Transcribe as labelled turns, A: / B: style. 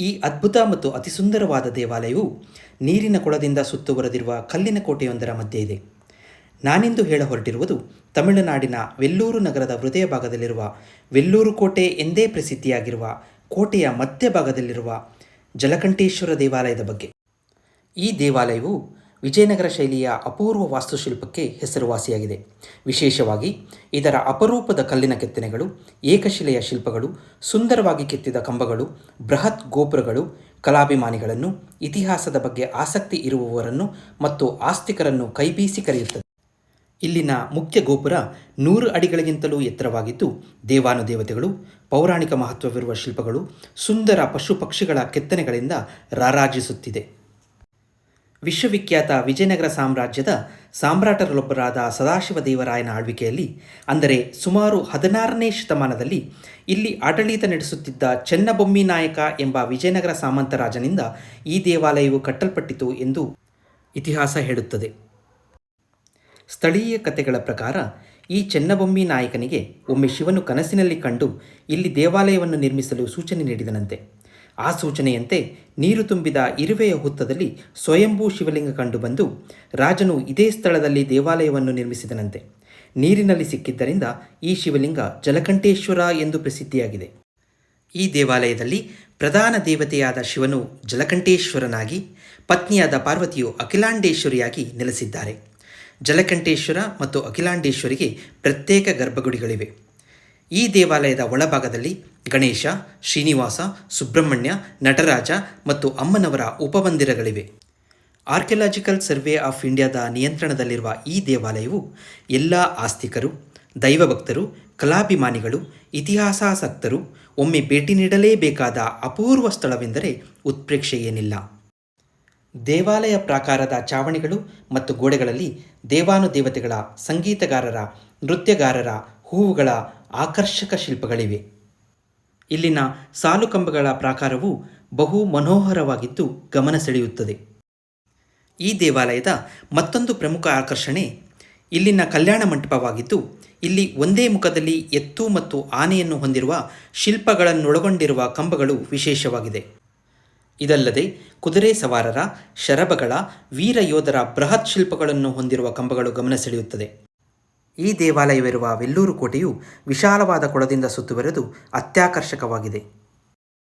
A: ಈ ಅದ್ಭುತ ಮತ್ತು ಅತಿ ಸುಂದರವಾದ ದೇವಾಲಯವು ನೀರಿನ ಕೊಳದಿಂದ ಸುತ್ತುವರೆದಿರುವ ಕಲ್ಲಿನ ಕೋಟೆಯೊಂದರ ಮಧ್ಯೆ ಇದೆ. ನಾನಿಂದು ಹೇಳ ಹೊರಟಿರುವುದು ತಮಿಳುನಾಡಿನ ವೆಲ್ಲೂರು ನಗರದ ಹೃದಯ ಭಾಗದಲ್ಲಿರುವ ವೆಲ್ಲೂರು ಕೋಟೆ ಎಂದೇ ಪ್ರಸಿದ್ಧಿಯಾಗಿರುವ ಕೋಟೆಯ ಮಧ್ಯಭಾಗದಲ್ಲಿರುವ ಜಲಕಂಠೇಶ್ವರ ದೇವಾಲಯದ ಬಗ್ಗೆ. ಈ ದೇವಾಲಯವು ವಿಜಯನಗರ ಶೈಲಿಯ ಅಪೂರ್ವ ವಾಸ್ತುಶಿಲ್ಪಕ್ಕೆ ಹೆಸರುವಾಸಿಯಾಗಿದೆ. ವಿಶೇಷವಾಗಿ, ಇದರ ಅಪರೂಪದ ಕಲ್ಲಿನ ಕೆತ್ತನೆಗಳು, ಏಕಶಿಲೆಯ ಶಿಲ್ಪಗಳು, ಸುಂದರವಾಗಿ ಕೆತ್ತಿದ ಕಂಬಗಳು, ಬೃಹತ್ ಗೋಪುರಗಳು, ಕಲಾಭಿಮಾನಿಗಳನ್ನು, ಇತಿಹಾಸದ ಬಗ್ಗೆ ಆಸಕ್ತಿ ಇರುವವರನ್ನು ಮತ್ತು ಆಸ್ತಿಕರನ್ನು ಕೈಬೀಸಿ ಕರೆಯುತ್ತದೆ. ಇಲ್ಲಿನ ಮುಖ್ಯ ಗೋಪುರ ನೂರು ಅಡಿಗಳಿಗಿಂತಲೂ ಎತ್ತರವಾಗಿದ್ದು, ದೇವಾನುದೇವತೆಗಳು, ಪೌರಾಣಿಕ ಮಹತ್ವವಿರುವ ಶಿಲ್ಪಗಳು, ಸುಂದರ ಪಶು ಪಕ್ಷಿಗಳ ಕೆತ್ತನೆಗಳಿಂದ ರಾರಾಜಿಸುತ್ತಿದೆ. ವಿಶ್ವವಿಖ್ಯಾತ ವಿಜಯನಗರ ಸಾಮ್ರಾಜ್ಯದ ಸಾಮ್ರಾಟರಲ್ಲೊಬ್ಬರಾದ ಸದಾಶಿವ ದೇವರಾಯನ ಆಳ್ವಿಕೆಯಲ್ಲಿ, ಅಂದರೆ ಸುಮಾರು ಹದಿನಾರನೇ ಶತಮಾನದಲ್ಲಿ, ಇಲ್ಲಿ ಆಡಳಿತ ನಡೆಸುತ್ತಿದ್ದ ಚೆನ್ನಬೊಮ್ಮಿ ನಾಯಕ ಎಂಬ ವಿಜಯನಗರ ಸಾಮಂತರಾಜನಿಂದ ಈ ದೇವಾಲಯವು ಕಟ್ಟಲ್ಪಟ್ಟಿತು ಎಂದು ಇತಿಹಾಸ ಹೇಳುತ್ತದೆ. ಸ್ಥಳೀಯ ಕಥೆಗಳ ಪ್ರಕಾರ, ಈ ಚೆನ್ನಬೊಮ್ಮಿ ನಾಯಕನಿಗೆ ಒಮ್ಮೆ ಶಿವನು ಕನಸಿನಲ್ಲಿ ಕಂಡು ಇಲ್ಲಿ ದೇವಾಲಯವನ್ನು ನಿರ್ಮಿಸಲು ಸೂಚನೆ ನೀಡಿದನಂತೆ. ಆ ಸೂಚನೆಯಂತೆ ನೀರು ತುಂಬಿದ ಇರುವೆಯ ಹುತ್ತದಲ್ಲಿ ಸ್ವಯಂಭೂ ಶಿವಲಿಂಗ ಕಂಡುಬಂದು ರಾಜನು ಇದೇ ಸ್ಥಳದಲ್ಲಿ ದೇವಾಲಯವನ್ನು ನಿರ್ಮಿಸಿದನಂತೆ. ನೀರಿನಲ್ಲಿ ಸಿಕ್ಕಿದ್ದರಿಂದ ಈ ಶಿವಲಿಂಗ ಜಲಕಂಠೇಶ್ವರ ಎಂದು ಪ್ರಸಿದ್ಧಿಯಾಗಿದೆ. ಈ ದೇವಾಲಯದಲ್ಲಿ ಪ್ರಧಾನ ದೇವತೆಯಾದ ಶಿವನು ಜಲಕಂಠೇಶ್ವರನಾಗಿ, ಪತ್ನಿಯಾದ ಪಾರ್ವತಿಯು ಅಖಿಲಾಂಡೇಶ್ವರಿಯಾಗಿ ನೆಲೆಸಿದ್ದಾರೆ. ಜಲಕಂಠೇಶ್ವರ ಮತ್ತು ಅಖಿಲಾಂಡೇಶ್ವರಿಗೆ ಪ್ರತ್ಯೇಕ ಗರ್ಭಗುಡಿಗಳಿವೆ. ಈ ದೇವಾಲಯದ ಒಳಭಾಗದಲ್ಲಿ ಗಣೇಶ, ಶ್ರೀನಿವಾಸ, ಸುಬ್ರಹ್ಮಣ್ಯ, ನಟರಾಜ ಮತ್ತು ಅಮ್ಮನವರ ಉಪಮಂದಿರಗಳಿವೆ. ಆರ್ಕಿಯಲಾಜಿಕಲ್ ಸರ್ವೆ ಆಫ್ ಇಂಡಿಯಾದ ನಿಯಂತ್ರಣದಲ್ಲಿರುವ ಈ ದೇವಾಲಯವು ಎಲ್ಲ ಆಸ್ತಿಕರು, ದೈವಭಕ್ತರು, ಕಲಾಭಿಮಾನಿಗಳು, ಇತಿಹಾಸಾಸಕ್ತರು ಒಮ್ಮೆ ಭೇಟಿ ನೀಡಲೇಬೇಕಾದ ಅಪೂರ್ವ ಸ್ಥಳವೆಂದರೆ ಉತ್ಪ್ರೇಕ್ಷೆ ಏನಿಲ್ಲ ದೇವಾಲಯ ಪ್ರಾಕಾರದ ಚಾವಣಿಗಳು ಮತ್ತು ಗೋಡೆಗಳಲ್ಲಿ ದೇವಾನುದೇವತೆಗಳ ಸಂಗೀತಗಾರರ, ನೃತ್ಯಗಾರರ, ಹೂವುಗಳ ಆಕರ್ಷಕ ಶಿಲ್ಪಗಳಿವೆ. ಇಲ್ಲಿನ ಸಾಲು ಕಂಬಗಳ ಪ್ರಾಕಾರವು ಬಹು ಮನೋಹರವಾಗಿದ್ದು ಗಮನ ಸೆಳೆಯುತ್ತದೆ. ಈ ದೇವಾಲಯದ ಮತ್ತೊಂದು ಪ್ರಮುಖ ಆಕರ್ಷಣೆ ಇಲ್ಲಿನ ಕಲ್ಯಾಣ ಮಂಟಪವಾಗಿದ್ದು, ಇಲ್ಲಿ ಒಂದೇ ಮುಖದಲ್ಲಿ ಎತ್ತು ಮತ್ತು ಆನೆಯನ್ನು ಹೊಂದಿರುವ ಶಿಲ್ಪಗಳನ್ನೊಳಗೊಂಡಿರುವ ಕಂಬಗಳು ವಿಶೇಷವಾಗಿದೆ. ಇದಲ್ಲದೆ ಕುದುರೆ ಸವಾರರ, ಶರಭಗಳ, ವೀರ ಯೋಧರ ಬೃಹತ್ ಶಿಲ್ಪಗಳನ್ನು ಹೊಂದಿರುವ ಕಂಬಗಳು ಗಮನ ಸೆಳೆಯುತ್ತದೆ. ಈ ದೇವಾಲಯವಿರುವ ವೆಲ್ಲೂರು ಕೋಟೆಯು ವಿಶಾಲವಾದ ಕೊಳದಿಂದ ಸುತ್ತುವರೆದು ಅತ್ಯಾಕರ್ಷಕವಾಗಿದೆ.